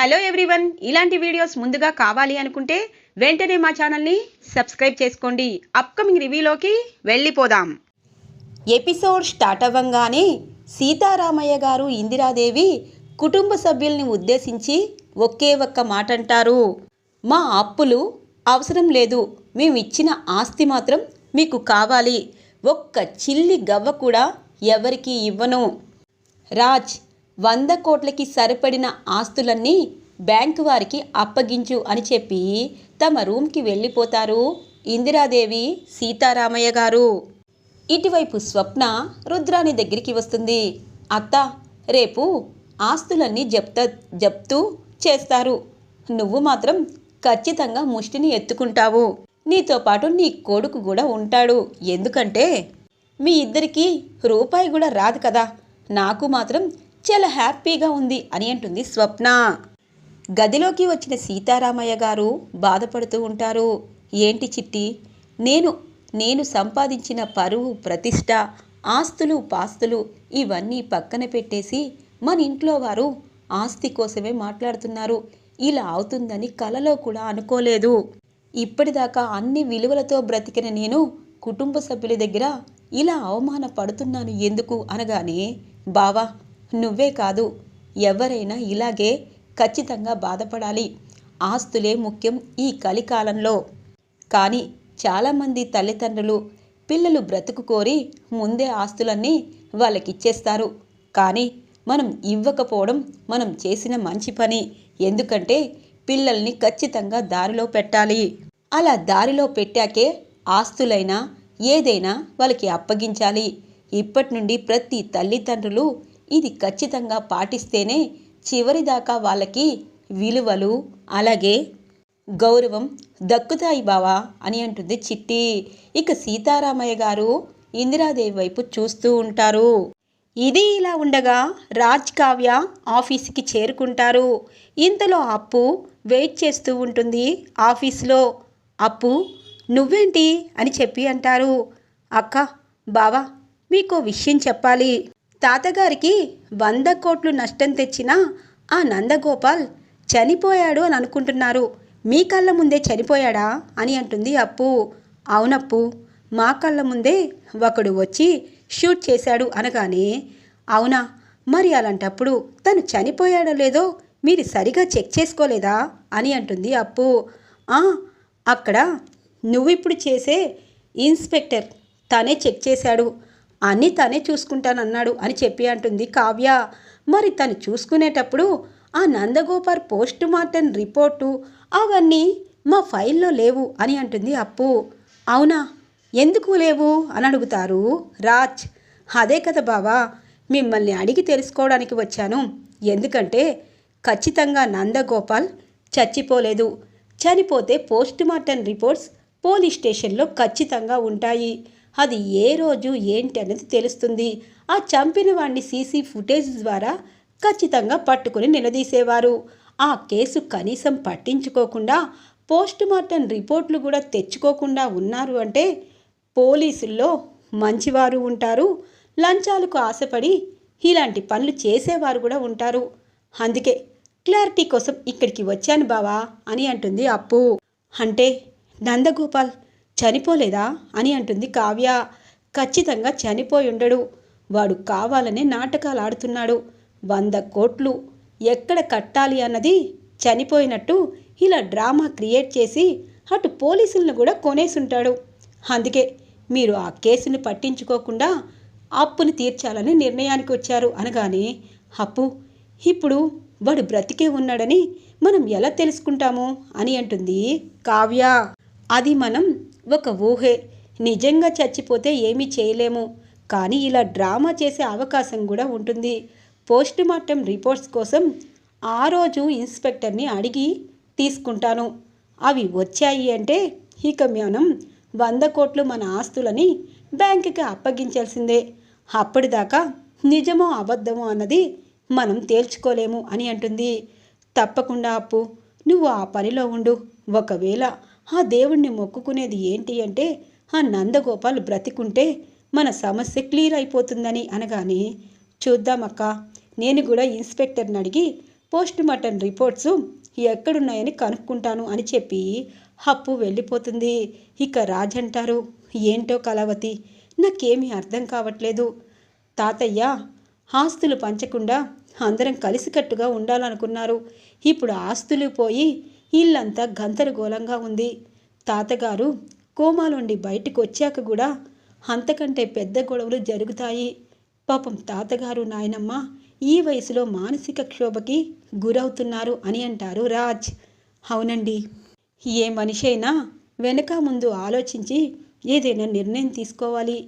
Hello everyone. ఇలాంటి videos ముందుగా కావాలి అనుకుంటే వెంటనే మా ఛానల్ని సబ్స్క్రైబ్ చేసుకోండి. అప్కమింగ్ రివ్యూలోకి వెళ్ళిపోదాం. ఎపిసోడ్ స్టార్ట్ అవ్వంగానే సీతారామయ్య గారు ఇందిరాదేవి కుటుంబ సభ్యుల్ని ఉద్దేశించి ఒకే ఒక్క మాట అంటారు మా అప్పులు అవసరం లేదు. మేము ఇచ్చిన ఆస్తి మాత్రం మీకు కావాలి. ఒక్క చిల్లి గవ్వ కూడా ఎవరికీ ఇవ్వను. రాజ్ వంద కోట్లకి సరిపడిన ఆస్తులన్నీ బ్యాంకు వారికి అప్పగించు అని చెప్పి తమ రూమ్కి వెళ్ళిపోతారు. ఇందిరాదేవి సీతారామయ్య గారు. ఇటువైపు స్వప్న రుద్రాని దగ్గరికి వస్తుంది. అత్త రేపు ఆస్తులన్నీ జప్త జప్తూ చేస్తారు. నువ్వు మాత్రం ఖచ్చితంగా ముష్టిని ఎత్తుకుంటావు. నీతో పాటు నీ కొడుకు కూడా ఉంటాడు. ఎందుకంటే మీ ఇద్దరికీ రూపాయి కూడా రాదు కదా. నాకు మాత్రం చాలా హ్యాపీగా ఉంది అని అంటుంది స్వప్న. గదిలోకి వచ్చిన సీతారామయ్య గారు బాధపడుతూ ఉంటారు. ఏంటి చిట్టి? నేను నేను సంపాదించిన పరువు ప్రతిష్ట ఆస్తులు పాస్తులు ఇవన్నీ పక్కన పెట్టేసి మన ఇంట్లో వారు ఆస్తి కోసమే మాట్లాడుతున్నారు. ఇలా అవుతుందని కలలో కూడా అనుకోలేదు. ఇప్పటిదాకా అన్ని విలువలతో బ్రతికిన నేను కుటుంబ సభ్యుల దగ్గర ఇలా అవమానపడుతున్నాను ఎందుకు అనగానే బావా నువ్వే కాదు ఎవరైనా ఇలాగే ఖచ్చితంగా బాధపడాలి. ఆస్తులే ముఖ్యం ఈ కలికాలంలో. కానీ చాలామంది తల్లిదండ్రులు పిల్లలు బ్రతుకు కోరి ముందే ఆస్తులన్నీ వాళ్ళకిచ్చేస్తారు. కానీ మనం ఇవ్వకపోవడం మనం చేసిన మంచి పని. ఎందుకంటే పిల్లల్ని ఖచ్చితంగా దారిలో పెట్టాలి. అలా దారిలో పెట్టాకే ఆస్తులైనా ఏదైనా వాళ్ళకి అప్పగించాలి. ఇప్పటి నుండి ప్రతి తల్లిదండ్రులు ఇది ఖచ్చితంగా పాటిస్తేనే చివరిదాకా వాళ్ళకి విలువలు అలాగే గౌరవం దక్కుతాయి బావా అని అంటుంది చిట్టి. ఇక సీతారామయ్య గారు ఇందిరాదేవి వైపు చూస్తూ ఉంటారు. ఇది ఇలా ఉండగా రాజ్ కావ్య ఆఫీస్కి చేరుకుంటారు. ఇంతలో అప్పు వెయిట్ చేస్తూ ఉంటుంది ఆఫీస్లో. అప్పు నువ్వేంటి? అని చెప్పి అంటారు. అక్క బావా మీకు విషయం చెప్పాలి. తాతగారికి వంద కోట్లు నష్టం తెచ్చిన ఆ నందగోపాల్ చనిపోయాడు అని అనుకుంటున్నారు. మీ కళ్ళ ముందే చనిపోయాడా? అని అంటుంది అప్పు. అవునప్పు. మా కళ్ళ ముందే ఒకడు వచ్చి షూట్ చేశాడు అనగానే అవునా? మరి అలాంటప్పుడు తను చనిపోయాడో లేదో మీరు సరిగా చెక్ చేసుకోలేదా? అని అంటుంది అప్పు. అక్కడ నువ్వు ఇప్పుడు చేసే ఇన్స్పెక్టర్ తనే చెక్ చేశాడు. అన్నీ తనే చూసుకుంటానన్నాడు అని చెప్పి అంటుంది కావ్య. మరి తను చూసుకునేటప్పుడు ఆ నందగోపాల్ పోస్ట్ మార్టం రిపోర్టు అవన్నీ మా ఫైల్లో లేవు అని అంటుంది అప్పు. అవునా? ఎందుకు లేవు? అని అడుగుతారు. రాజ్ అదే కదా బావా. మిమ్మల్ని అడిగి తెలుసుకోవడానికి వచ్చాను. ఎందుకంటే ఖచ్చితంగా నందగోపాల్ చచ్చిపోలేదు. చనిపోతే పోస్ట్ మార్టం రిపోర్ట్స్ పోలీస్ స్టేషన్లో ఖచ్చితంగా ఉంటాయి. అది ఏ రోజు ఏంటి అనేది తెలుస్తుంది. ఆ చంపిన వాడిని సీసీ ఫుటేజ్ ద్వారా ఖచ్చితంగా పట్టుకుని నిలదీసేవారు. ఆ కేసు కనీసం పట్టించుకోకుండా పోస్ట్ మార్టం రిపోర్ట్లు కూడా తెచ్చుకోకుండా ఉన్నారు అంటే పోలీసుల్లో మంచివారు ఉంటారు. లంచాలకు ఆశపడి ఇలాంటి పనులు చేసేవారు కూడా ఉంటారు. అందుకే క్లారిటీ కోసం ఇక్కడికి వచ్చాను బావా అని అంటుంది అప్పు. అంటే నందగోపాల్ చనిపోలేదా అని అంటుంది కావ్య. ఖచ్చితంగా చనిపోయి ఉండడు. వాడు కావాలనే నాటకాలు ఆడుతున్నాడు. వంద కోట్లు. ఎక్కడ కట్టాలి అన్నది చనిపోయినట్టు ఇలా డ్రామా క్రియేట్ చేసి అటు పోలీసులను కూడా కొనేసుంటాడు. అందుకే మీరు ఆ కేసుని పట్టించుకోకుండా అప్పుని తీర్చాలని నిర్ణయానికి వచ్చారు అనగానే అప్పు ఇప్పుడు వాడు బ్రతికే ఉన్నాడని మనం ఎలా తెలుసుకుంటాము? అని అంటుంది కావ్య. అది మనం ఒక ఊహే. నిజంగా చచ్చిపోతే ఏమీ చేయలేము. కానీ ఇలా డ్రామా చేసే అవకాశం కూడా ఉంటుంది. పోస్ట్ మార్టం రిపోర్ట్స్ కోసం ఆ రోజు ఇన్స్పెక్టర్ని అడిగి తీసుకుంటాను. అవి వచ్చాయి అంటే ఇక మనం వంద కోట్లు మన ఆస్తులని బ్యాంకుకి అప్పగించాల్సిందే. అప్పటిదాకా నిజమో అబద్ధమో అన్నది మనం తేల్చుకోలేము అని అంటుంది. తప్పకుండా అప్పు. నువ్వు ఆ పనిలో ఉండు. ఒకవేళ ఆ దేవుణ్ణి మొక్కుకునేది ఏంటి అంటే ఆ నందగోపాల్ బ్రతికుంటే మన సమస్య క్లియర్ అయిపోతుందని అనగానే చూద్దామక్క నేను కూడా ఇన్స్పెక్టర్ని అడిగి పోస్ట్ మార్టం రిపోర్ట్స్ ఎక్కడున్నాయని కనుక్కుంటాను అని చెప్పి హప్పు వెళ్ళిపోతుంది. ఇక రాజ్ అంటారు ఏంటో కళావతి నాకేమీ అర్థం కావట్లేదు. తాతయ్య ఆస్తులు పంచకుండా అందరం కలిసికట్టుగా ఉండాలనుకున్నారు. ఇప్పుడు ఆస్తులు పోయి ఇల్లంతా గందరగోళంగా ఉంది. తాతగారు కోమాలోండి బయటకు వచ్చాక కూడా అంతకంటే పెద్ద గొడవలు జరుగుతాయి. పాపం తాతగారు నాయనమ్మ ఈ వయసులో మానసిక క్షోభకి గురవుతున్నారు అని అంటారు రాజ్. అవునండి. ఏ మనిషి అయినా వెనక ముందు ఆలోచించి ఏదైనా నిర్ణయం తీసుకోవాలి.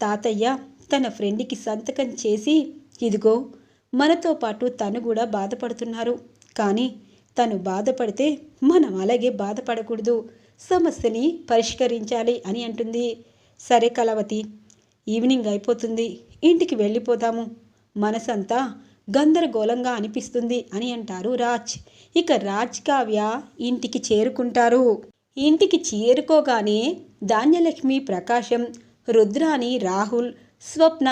తాతయ్య తన ఫ్రెండ్కి సంతకం చేసి ఇదిగో మనతో పాటు తను కూడా బాధపడుతున్నారు. కానీ తను బాధపడితే మనం అలాగే బాధపడకూడదు. సమస్యని పరిష్కరించాలి అని అంటుంది. సరే కలవతి ఈవినింగ్ అయిపోతుంది. ఇంటికి వెళ్ళిపోతాము మనసంతా గందరగోళంగా అనిపిస్తుంది అని అంటారు రాజ్. ఇక రాజ్ కావ్య ఇంటికి చేరుకుంటారు. ఇంటికి చేరుకోగానే ధాన్యలక్ష్మి ప్రకాశం రుద్రాని రాహుల్ స్వప్న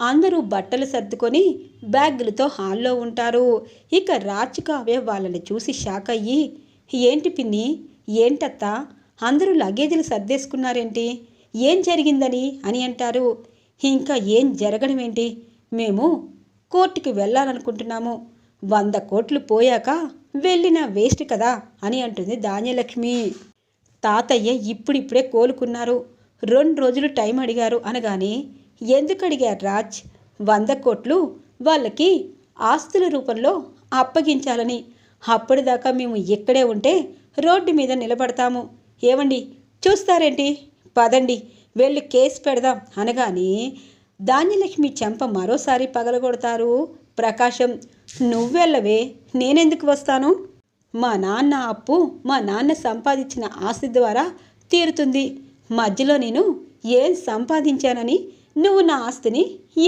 అందరూ బట్టలు సర్దుకొని బ్యాగులతో హాల్లో ఉంటారు. ఇక రాజ్ వాళ్ళని చూసి షాక్ అయ్యి ఏంటి పిన్ని? ఏంటత్తా? అందరూ లగేజీలు సర్దేసుకున్నారేంటి? ఏం జరిగిందని? అని అంటారు. ఇంకా ఏం జరగడం ఏంటి మేము కోర్టుకి వెళ్ళాలనుకుంటున్నాము. వంద కోట్లు పోయాక వెళ్ళిన వేస్ట్ కదా? అని అంటుంది ధాన్యలక్ష్మి. తాతయ్య ఇప్పుడిప్పుడే కోలుకున్నారు. రెండు రోజులు టైం అడిగారు అనగానే ఎందుకు అడిగారు రాజ్? వంద కోట్లు వాళ్ళకి ఆస్తుల రూపంలో అప్పగించాలని. అప్పటిదాకా మేము ఇక్కడే ఉంటే రోడ్డు మీద నిలబడతాము. ఏమండి చూస్తారేంటి? పదండి వెళ్ళి కేసు పెడదాం అనగానే ధాన్యలక్ష్మి చెంప మరోసారి పగలగొడతారు. ప్రకాశం నువ్వెళ్ళవే నేనెందుకు వస్తాను? మా నాన్న అప్పు మా నాన్న సంపాదించిన ఆస్తి ద్వారా తీరుతుంది. మధ్యలో నేను ఏం సంపాదించానని నువ్వు నా ఆస్తిని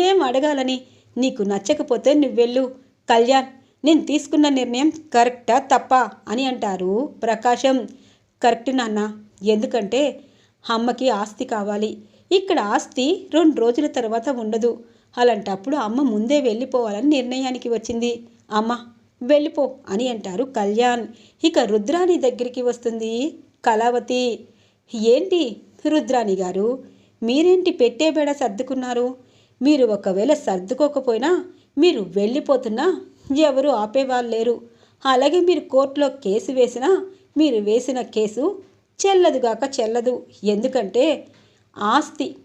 ఏం అడగాలని? నీకు నచ్చకపోతే నువ్వెళ్ళు. కళ్యాణ్ నేను తీసుకున్న నిర్ణయం కరెక్టా తప్ప అని అంటారు ప్రకాశం. కరెక్ట్ నాన్న ఎందుకంటే అమ్మకి ఆస్తి కావాలి. ఇక్కడ ఆస్తి రెండు రోజుల తర్వాత ఉండదు. అలాంటప్పుడు అమ్మ ముందే వెళ్ళిపోవాలని నిర్ణయానికి వచ్చింది. అమ్మ వెళ్ళిపో అని అంటారు కళ్యాణ్. ఇక రుద్రాణి దగ్గరికి వస్తుంది కళావతి. ఏంటి రుద్రాణి గారు మీరేంటి పెట్టే బేడ సర్దుకున్నారు? మీరు ఒకవేళ సర్దుకోకపోయినా మీరు వెళ్ళిపోతున్నా ఎవరు ఆపేవాళ్ళు లేరు అలాగే మీరు కోర్టులో కేసు వేసినా మీరు వేసిన కేసు చెల్లదుగాక చెల్లదు. ఎందుకంటే ఆస్తి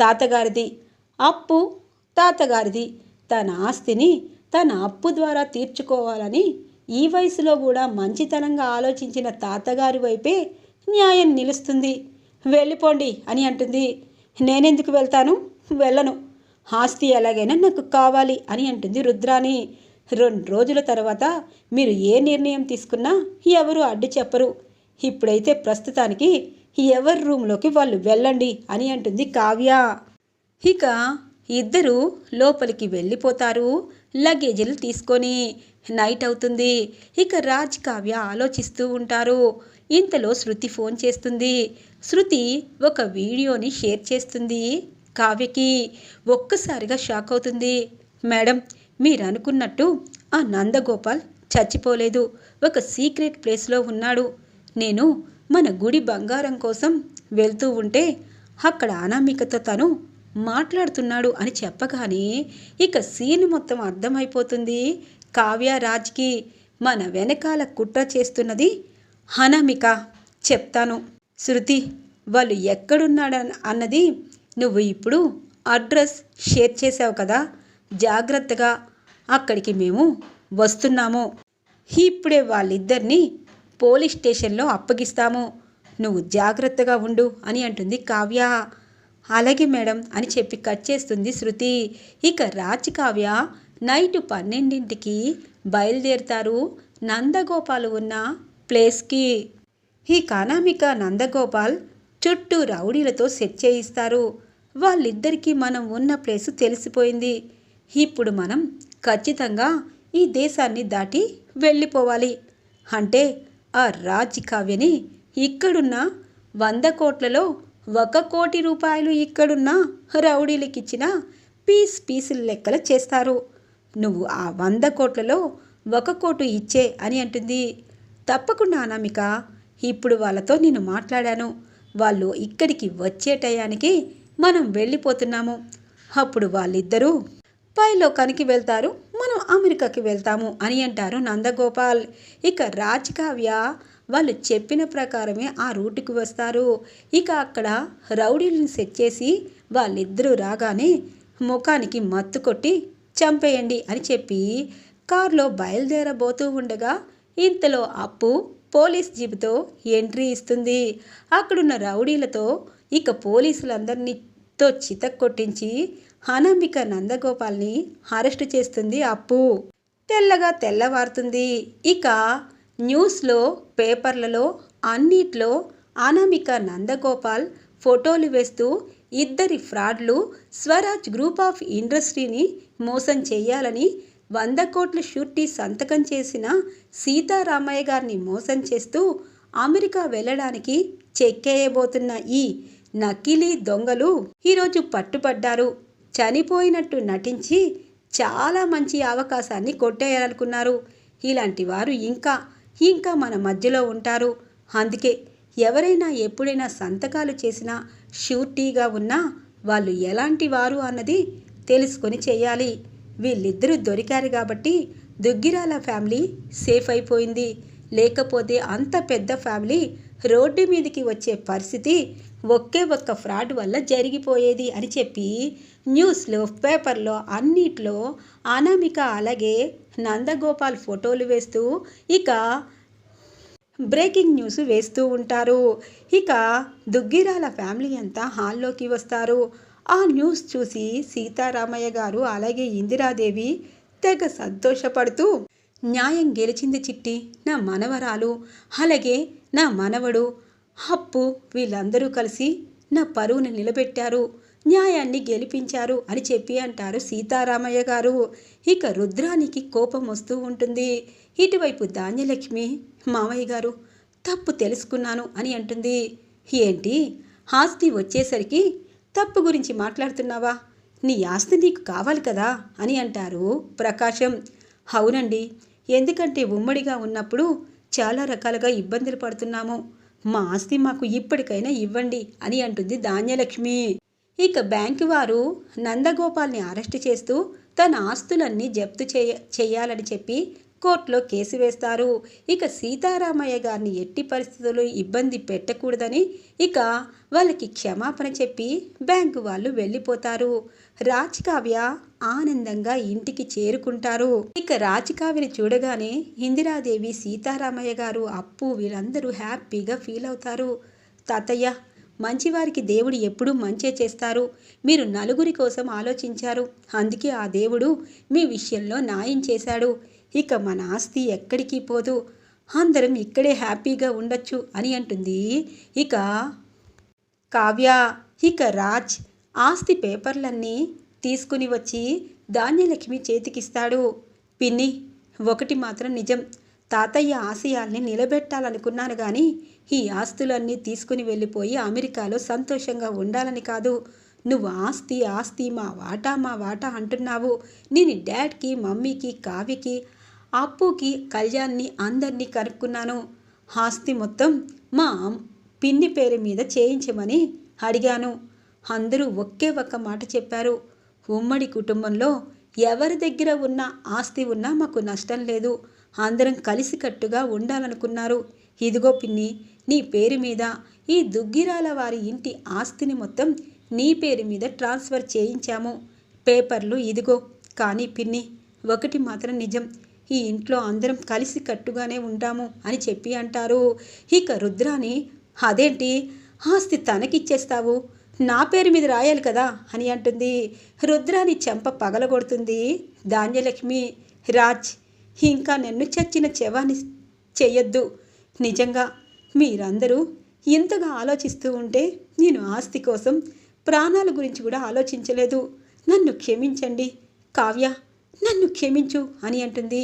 తాతగారిది అప్పు తాతగారిది. తన ఆస్తిని తన అప్పు ద్వారా తీర్చుకోవాలని ఈ వయసులో కూడా మంచితనంగా ఆలోచించిన తాతగారి వైపే న్యాయం నిలుస్తుంది. వెళ్ళిపోండి అని అంటుంది. నేనెందుకు వెళ్తాను? వెళ్ళను. ఆస్తి ఎలాగైనా నాకు కావాలి అని అంటుంది రుద్రాని రెండు రోజుల తర్వాత మీరు ఏ నిర్ణయం తీసుకున్నా ఎవరు అడ్డు చెప్పరు. ఇప్పుడైతే ప్రస్తుతానికి ఎవరి రూమ్లోకి వాళ్ళు వెళ్ళండి అని అంటుంది కావ్య. ఇక ఇద్దరు లోపలికి వెళ్ళిపోతారు. లగేజీలు తీసుకొని నైట్ అవుతుంది. ఇక రాజ్ కావ్య ఆలోచిస్తూ ఉంటారు. ఇంతలో శృతి ఫోన్ చేస్తుంది. శృతి ఒక వీడియోని షేర్ చేస్తుంది. కావ్యకి ఒక్కసారిగా షాక్ అవుతుంది. మేడం మీరు అనుకున్నట్టు ఆ నందగోపాల్ చచ్చిపోలేదు. ఒక సీక్రెట్ ప్లేస్లో ఉన్నాడు. నేను మన గుడి బంగారం కోసం వెళ్తూ ఉంటే అక్కడ అనామికతో తను మాట్లాడుతున్నాడు అని చెప్పగానే ఇక సీన్ మొత్తం అర్థమైపోతుంది. కావ్య రాజ్కి మన వెనకాల కుట్ర చేస్తున్నది అనామిక. చెప్తాను. శృతి వాళ్ళు ఎక్కడున్నాడ అన్నది నువ్వు ఇప్పుడు అడ్రస్ షేర్ చేసావు కదా జాగ్రత్తగా అక్కడికి మేము వస్తున్నాము. ఇప్పుడే వాళ్ళిద్దరినీ పోలీస్ స్టేషన్లో అప్పగిస్తాము. నువ్వు జాగ్రత్తగా ఉండు అని అంటుంది కావ్య. అలాగే మేడం అని చెప్పి కట్ చేస్తుంది శృతి. ఇక రాజ్ కావ్య నైట్ పన్నెండింటికి బయలుదేరుతారు నందగోపాల్ ఉన్న ప్లేస్కి. ఈ కానామిక నందగోపాల్ చుట్టూ రౌడీలతో సెట్ చేయిస్తారు. వాళ్ళిద్దరికీ మనం ఉన్న ప్లేసు తెలిసిపోయింది. ఇప్పుడు మనం ఖచ్చితంగా ఈ దేశాన్ని దాటి వెళ్ళిపోవాలి. అంటే ఆ రాజకావ్యని ఇక్కడున్న వంద కోట్లలో ఒక కోటి రూపాయలు ఇక్కడున్న రౌడీలకిచ్చిన పీస్ పీసులు లెక్కలు చేస్తారు. నువ్వు ఆ వంద కోట్లలో ఒక కోటు ఇచ్చే అని అంటుంది. తప్పకుండా అనామిక ఇప్పుడు వాళ్ళతో నేను మాట్లాడాను. వాళ్ళు ఇక్కడికి వచ్చే టయానికి మనం వెళ్ళిపోతున్నాము. అప్పుడు వాళ్ళిద్దరూ పైలోకానికి వెళ్తారు మనం అమెరికాకి వెళ్తాము అని అంటారు నందగోపాల్. ఇక రాజకావ్య వాళ్ళు చెప్పిన ప్రకారమే ఆ రూట్కి వస్తారు. ఇక అక్కడ రౌడీలను సెట్ చేసి వాళ్ళిద్దరూ రాగానే ముఖానికి మత్తు కొట్టి చంపేయండి అని చెప్పి కారులో బయలుదేరబోతూ ఉండగా ఇంతలో అప్పు పోలీస్ జీపుతో ఎంట్రీ ఇస్తుంది. అక్కడున్న రౌడీలతో ఇక తో చితక్ కొట్టించి అనామిక నందగోపాల్ని అరెస్టు చేస్తుంది అప్పు. తెల్లగా తెల్లవారుతుంది. ఇక న్యూస్లో పేపర్లలో అన్నిట్లో అనామిక నందగోపాల్ ఫోటోలు వేస్తూ ఇద్దరి ఫ్రాడ్లు స్వరాజ్ గ్రూప్ ఆఫ్ ఇండస్ట్రీని మోసం చేయాలని వంద కోట్ల షూర్టీ సంతకం చేసిన సీతారామయ్య గారిని మోసం చేస్తూ అమెరికా వెళ్ళడానికి చెక్కేయబోతున్న ఈ నకిలీ దొంగలు ఈరోజు పట్టుపడ్డారు చనిపోయినట్టు నటించి చాలా మంచి అవకాశాన్ని కొట్టేయాలనుకున్నారు. ఇలాంటి వారు ఇంకా ఇంకా మన మధ్యలో ఉంటారు. అందుకే ఎవరైనా ఎప్పుడైనా సంతకాలు చేసినా షూర్టీగా ఉన్నా వాళ్ళు ఎలాంటి వారు అన్నది తెలుసుకొని చేయాలి. వీళ్ళిద్దరూ దొరికారు కాబట్టి దుగ్గిరాల ఫ్యామిలీ సేఫ్ అయిపోయింది. లేకపోతే అంత పెద్ద ఫ్యామిలీ రోడ్డు మీదకి వచ్చే పరిస్థితి ఒకే ఒక్క ఫ్రాడ్ వల్ల జరిగిపోయేది అని చెప్పి న్యూస్లో పేపర్లో అన్నిట్లో అనామిక అలాగే నందగోపాల్ ఫోటోలు వేస్తూ ఇక బ్రేకింగ్ న్యూస్ వేస్తూ ఉంటారు. ఇక దుగ్గిరాల ఫ్యామిలీ అంతా హాల్లోకి వస్తారు. ఆ న్యూస్ చూసి సీతారామయ్య గారు అలాగే ఇందిరాదేవి తెగ సంతోషపడుతూ న్యాయం గెలిచింది చిట్టి నా మనవరాలు. అలాగే నా మనవడు అప్పు వీళ్ళందరూ కలిసి నా పరువును నిలబెట్టారు న్యాయాన్ని గెలిపించారు అని చెప్పి అంటారు సీతారామయ్య గారు. ఇక రుద్రానికి కోపం వస్తూ ఉంటుంది. ఇటువైపు ధాన్యలక్ష్మి మామయ్య గారు తప్పు తెలుసుకున్నాను అని అంటుంది. ఏంటి? ఆస్తి వచ్చేసరికి తప్పు గురించి మాట్లాడుతున్నావా? నీ ఆస్తి నీకు కావాలి కదా అని అంటారు ప్రకాశం. అవునండి. ఎందుకంటే ఉమ్మడిగా ఉన్నప్పుడు చాలా రకాలుగా ఇబ్బందులు పడుతున్నాము. మా ఆస్తి మాకు ఇప్పటికైనా ఇవ్వండి అని అంటుంది ధాన్యలక్ష్మి. ఇక బ్యాంకు వారు నందగోపాల్ని అరెస్ట్ చేస్తూ తన ఆస్తులన్నీ జప్తు చేయ చేయాలని చెప్పి కోర్టులో కేసు వేస్తారు. ఇక సీతారామయ్య గారిని ఎట్టి పరిస్థితుల్లో ఇబ్బంది పెట్టకూడదని ఇక వాళ్ళకి క్షమాపణ చెప్పి బ్యాంకు వాళ్ళు వెళ్ళిపోతారు. రాజకావ్య ఆనందంగా ఇంటికి చేరుకుంటారు. ఇక రాజకావ్యని చూడగానే ఇందిరాదేవి సీతారామయ్య గారు అప్పు వీళ్ళందరూ హ్యాపీగా ఫీల్ అవుతారు. తాతయ్య మంచివారికి దేవుడు ఎప్పుడూ మంచే చేస్తారు. మీరు నలుగురి కోసం ఆలోచించారు. అందుకే ఆ దేవుడు మీ విషయంలో న్యాయం చేశాడు. ఇక మన ఆస్తి ఎక్కడికి పోదు. అందరం ఇక్కడే హ్యాపీగా ఉండొచ్చు అని అంటుంది. ఇక కావ్య ఇక రాజ్ ఆస్తి పేపర్లన్నీ తీసుకుని వచ్చి ధాన్యలక్ష్మి చేతికిస్తాడు. పిన్ని ఒకటి మాత్రం నిజం. తాతయ్య ఆశయాల్ని నిలబెట్టాలనుకున్నాను కానీ ఈ ఆస్తులన్నీ తీసుకుని వెళ్ళిపోయి అమెరికాలో సంతోషంగా ఉండాలని కాదు. నువ్వు ఆస్తి ఆస్తి మా వాటా మా వాటా అంటున్నావు. నేను డాడ్కి మమ్మీకి కావ్యకి అప్పుకి కళ్యాణ్ని అందరినీ కనుక్కున్నాను ఆస్తి మొత్తం మా పిన్ని పేరు మీద చేయించమని అడిగాను. అందరూ ఒకే ఒక్క మాట చెప్పారు. ఉమ్మడి కుటుంబంలో ఎవరి దగ్గర ఉన్న ఆస్తి ఉన్నా మాకు నష్టం లేదు. అందరం కలిసికట్టుగా ఉండాలనుకున్నారు. ఇదిగో పిన్ని నీ పేరు మీద ఈ దుగ్గిరాల వారి ఇంటి ఆస్తిని మొత్తం నీ పేరు మీద ట్రాన్స్ఫర్ చేయించాము. పేపర్లు ఇదిగో కానీ పిన్ని ఒకటి మాత్రం నిజం. ఈ ఇంట్లో అందరం కలిసి కట్టుగానే ఉంటాము అని చెప్పి అంటారు. ఇక రుద్రాని అదేంటి? ఆస్తి తనకిచ్చేస్తావు. నా పేరు మీద రాయాలి కదా అని అంటుంది. రుద్రాని చెంప పగలగొడుతుంది. ధాన్యలక్ష్మి రాజ్ ఇంకా నన్ను చచ్చిన చెవాని చెయ్యొద్దు. నిజంగా మీరందరూ ఇంతగా ఆలోచిస్తూ ఉంటే నేను ఆస్తి కోసం ప్రాణాల గురించి కూడా ఆలోచించలేదు. నన్ను క్షమించండి. కావ్య నన్ను క్షమించు అని అంటుంది.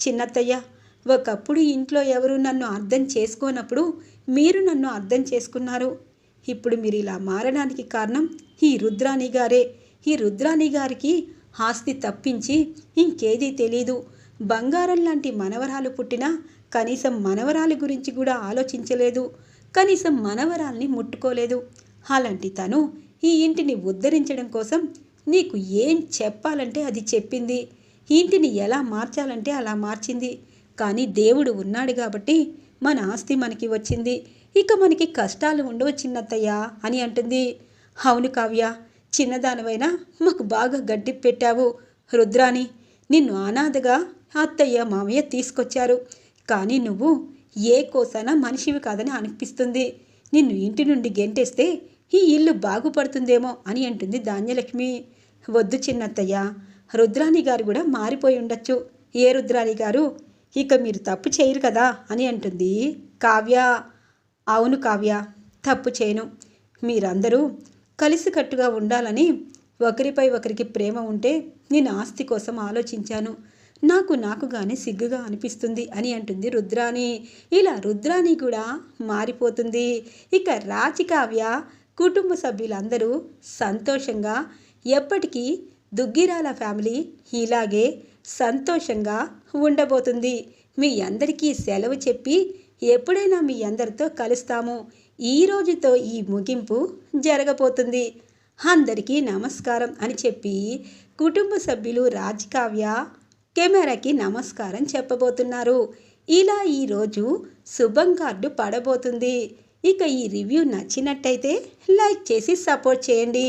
చిన్నత్తయ్య ఒకప్పుడు ఇంట్లో ఎవరు నన్ను అర్థం చేసుకోనప్పుడు మీరు నన్ను అర్థం చేసుకున్నారు. ఇప్పుడు మీరు ఇలా మారడానికి కారణం ఈ రుద్రాణి గారే. ఈ రుద్రాణి గారికి ఆస్తి తప్పించి ఇంకేదీ తెలీదు. బంగారం లాంటి మనవరాలు పుట్టినా కనీసం మనవరాలి గురించి కూడా ఆలోచించలేదు. కనీసం మనవరాల్ని ముట్టుకోలేదు. అలాంటి తను ఈ ఇంటిని ఉద్ధరించడం కోసం నీకు ఏం చెప్పాలంటే అది చెప్పింది. ఇంటిని ఎలా మార్చాలంటే అలా మార్చింది. కానీ దేవుడు ఉన్నాడు కాబట్టి మన ఆస్తి మనకి వచ్చింది. ఇక మనకి కష్టాలు ఉండవు చిన్నత్తయ్య అని అంటుంది. అవును కావ్య చిన్నదానివైనా మాకు బాగా గడ్డి పెట్టావు. రుద్రాని నిన్ను అనాథగా అత్తయ్య మామయ్య తీసుకొచ్చారు. కానీ నువ్వు ఏ కోసనా మనిషివి కాదని అనిపిస్తుంది. నిన్ను ఇంటి నుండి గెంటేస్తే ఈ ఇల్లు బాగుపడుతుందేమో అని అంటుంది ధాన్యలక్ష్మి. వద్దు చిన్నత్తయ్య. రుద్రాణి గారు కూడా మారిపోయి ఉండొచ్చు. ఏ రుద్రాణి గారు? ఇక మీరు తప్పు చేయరు కదా అని అంటుంది కావ్య. అవును కావ్య తప్పు చేయను. మీరందరూ కలిసికట్టుగా ఉండాలని ఒకరిపై ఒకరికి ప్రేమ ఉంటే నేను ఆస్తి కోసం ఆలోచించాను. నాకు నాకుగానే సిగ్గుగా అనిపిస్తుంది అని అంటుంది రుద్రాణి. ఇలా రుద్రాణి కూడా మారిపోతుంది. ఇక రాచికావ్య కుటుంబ సభ్యులందరూ సంతోషంగా ఎప్పటికీ దుగ్గిరాల ఫ్యామిలీ ఇలాగే సంతోషంగా ఉండబోతుంది. మీ అందరికీ సెలవు చెప్పి ఎప్పుడైనా మీ అందరితో కలుస్తాము. ఈ రోజుతో ఈ ముగింపు జరగబోతుంది. అందరికీ నమస్కారం అని చెప్పి కుటుంబ సభ్యులు రాజకావ్య కెమెరాకి నమస్కారం చెప్పబోతున్నారు. ఇలా ఈరోజు శుభం కార్డు పడబోతుంది. ఇక ఈ రివ్యూ నచ్చినట్టయితే లైక్ చేసి సపోర్ట్ చేయండి.